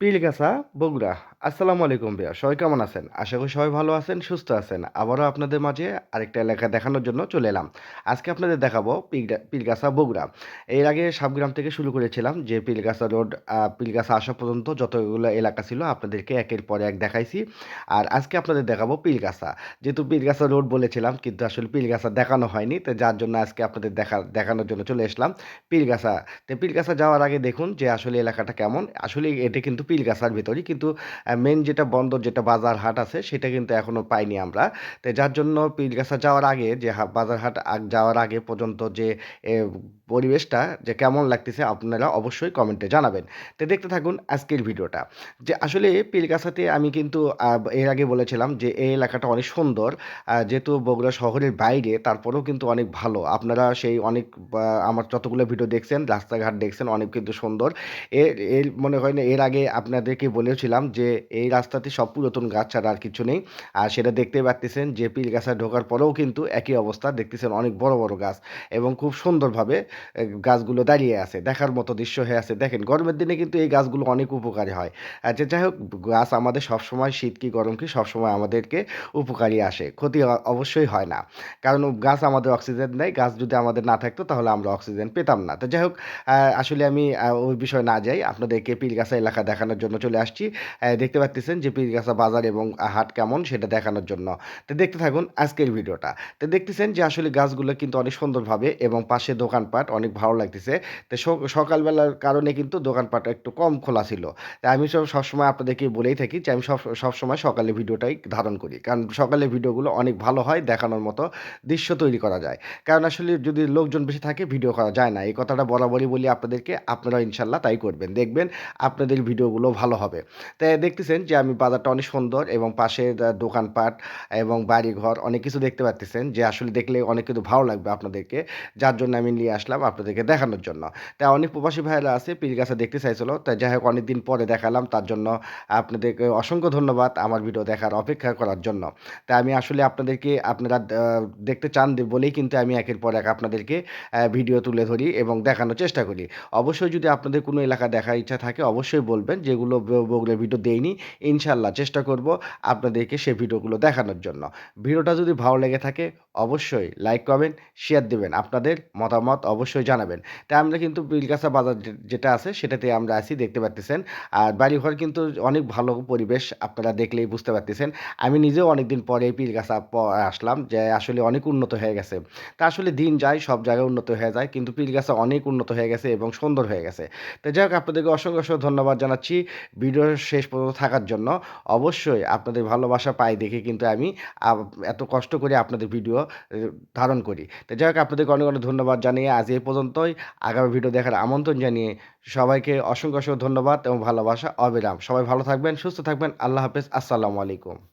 পিলগাছা, বগুড়া। আসসালামু আলাইকুম ভাইয়া, সবাই কেমন আছেন? আশা করি সবাই ভালো আছেন, সুস্থ আছেন। আবারও আপনাদের মাঝে আরেকটা এলাকা দেখানোর জন্য চলে এলাম। আজকে আপনাদের দেখাবো পিলগা- পিলগাছা, বগুড়া। এর আগে সাবগ্রাম থেকে শুরু করেছিলাম যে পিলগাছা রোড পিলগাছা আসা পর্যন্ত যতগুলো এলাকা ছিল আপনাদেরকে একের পর এক দেখাইছি। আর আজকে আপনাদের দেখাবো পিলগাছা। যেহেতু পিলগাছা রোড বলেছিলাম, কিন্তু আসলে পিলগাছা দেখানো হয়নি, তো যার জন্য আজকে আপনাদের দেখা, দেখানোর জন্য চলে এসলাম পিলগাছা। তো পিলগাছা যাওয়ার আগে দেখুন যে আসলে এলাকাটা কেমন। আসলে এটা কিন্তু পিলগাছার ভিতরই। কিন্তু মেন যেটা বন্দর, যেটা বাজার হাট আছে, সেটা কিন্তু এখনও পাইনি আমরা। তো যার জন্য পিলগাছা যাওয়ার আগে, যে বাজার হাট যাওয়ার আগে পর্যন্ত যে পরিবেশটা, যে কেমন লাগতেছে আপনারা অবশ্যই কমেন্টে জানাবেন। তো দেখতে থাকুন আজকের ভিডিওটা। যে আসলে পিলগাছাতে আমি কিন্তু এর আগে বলেছিলাম যে এই এলাকাটা অনেক সুন্দর। যেহেতু বগুড়া শহরের বাইরে, তারপরেও কিন্তু অনেক ভালো। আপনারা সেই অনেক আমার যতগুলো ভিডিও দেখছেন, রাস্তাঘাট দেখছেন, অনেক কিন্তু সুন্দর। এর এর মনে হয় না, এর আগে আপনাদেরকে বলেছিলাম যে এই রাস্তাতে সব পুরাতন গাছ ছাড়া আর কিছু নেই। আর সেটা দেখতে পাচ্ছেন যে পিল গাছা ঢোকার পরেও কিন্তু একই অবস্থা। দেখতেছেন অনেক বড় বড় গাছ এবং খুব সুন্দরভাবে গাছগুলো দাঁড়িয়ে আছে, দেখার মতো দৃশ্য হয়ে আছে। দেখেন, গরমের দিনে কিন্তু এই গাছগুলো অনেক উপকারী হয়। আচ্ছা যাই হোক, গাছ আমাদের সবসময়, শীত কি গরম কি, সবসময় আমাদেরকে উপকারী আসে। ক্ষতি অবশ্যই হয় না। কারণ গাছ আমাদের অক্সিজেন দেয়। গাছ যদি আমাদের না থাকতো তাহলে আমরা অক্সিজেন পেতাম না। তো যাই হোক আসলে আমি ওই বিষয়ে না যাই। আপনাদেরকে পীরগাছা এলাকা দেখানোর জন্য চলে আসছি। দেখতে পাচ্ছেন যে পীরগাছা বাজার এবং হাট কেমন সেটা দেখানোর জন্য। তো দেখতে থাকুন আজকের ভিডিওটা। তো দেখতেছেন যে আসলে গাছগুলো কিন্তু অনেক সুন্দরভাবে এবং পাশে দোকানপাট অনেক ভালো লাগতেছে। তো সকালবেলার কারণে কিন্তু দোকানপাট একটু কম খোলা ছিল। তাই আমি সব, সবসময় আপনাদেরকে বলেই থাকি যে আমি সব, সবসময় সকালে ভিডিওটাই ধারণ করি। কারণ সকালে ভিডিওগুলো অনেক ভালো হয় দেখানোর মতো দৃশ্য তৈরি করা যায়। কারণ আসলে যদি লোকজন বেশি থাকে ভিডিও করা যায় না। এই কথাটা বরাবরই বলি আপনাদেরকে। আপনারা ইনশাল্লাহ তাই করবেন। দেখবেন আপনাদের ভিডিওগুলো ভালো হবে। তাই দেখতেছেন যে আমি বাজারটা অনেক সুন্দর এবং পাশে আহ, দোকানপাট এবং বাড়িঘর অনেক কিছু দেখতে পাচ্ছেন যে আসলে দেখলে অনেক কিছু ভালো লাগবে আপনাদেরকে। যার জন্য আমি নিয়ে আসলাম আপনাদেরকে দেখানোর জন্য। তাই অনেক প্রবাসী ভাইয়েরা আছে পীরগাছা দেখতে চাইছিল। তাই যাই হোক অনেকদিন পরে দেখালাম। তার জন্য আপনাদেরকে অসংখ্য ধন্যবাদ আমার ভিডিও দেখার অপেক্ষা করার জন্য। তাই আমি আসলে আপনাদেরকে আপনারা দেখতে চান বলেই কিন্তু আমি একের পর এক আপনাদেরকে ভিডিও তুলে ধরি এবং দেখানোর চেষ্টা করি। অবশ্যই যদি আপনাদের কোনো এলাকা দেখার ইচ্ছা থাকে অবশ্যই বলবেন। যেগুলো ব- বগুড়ার ভিডিও দেইনি ইনশাল্লাহ চেষ্টা করব আপনাদেরকে সেই ভিডিওগুলো দেখানোর জন্য। ভিডিওটা যদি ভালো লেগে থাকে, অবশ্যই লাইক কমেন্ট শেয়ার দেবেন। আপনাদের মতামত অবশ্যই জানাবেন। তাই আমরা কিন্তু বিলগাছা বাজার যেটা আছে, সেটাতে আমরা আছি, দেখতে পাচ্ছেন আর বাড়িঘর কিন্তু অনেক ভালো পরিবেশ আপনারা দেখলেই বুঝতে পারতেছেন। আমি নিজেও অনেকদিন পরে পীরগাছা প- আসলাম যে আসলে অনেক উন্নত হয়ে গেছে। তা আসলে দিন যায়, সব জায়গায় উন্নত হয়ে যায়, কিন্তু পীরগাছা অনেক উন্নত হয়ে গেছে এবং সুন্দর হয়ে গেছে। তো যাই হোক, আপনাদেরকে অসংখ্য অসংখ্য ধন্যবাদ জানাচ্ছি। ভিডিও শেষ পর্যন্ত থাকার জন্য অবশ্যই আপনাদের ভালোবাসা পাই দেখে কিন্তু আমি এত কষ্ট করে আপনাদের ভিডিও ধারণ করি। তো যাই হোক, আপনাদেরকে অনেক অনেক ধন্যবাদ জানিয়ে আজ এ পর্যন্তই। আগামী ভিডিও দেখার আমন্ত্রণ জানিয়ে সবাইকে অসংখ্য অসংখ্য ধন্যবাদ এবং ভালোবাসা। অবিরাম, সবাই ভালো থাকবেন, সুস্থ থাকবেন। আল্লাহ হাফেজ, আসসালামু আলাইকুম।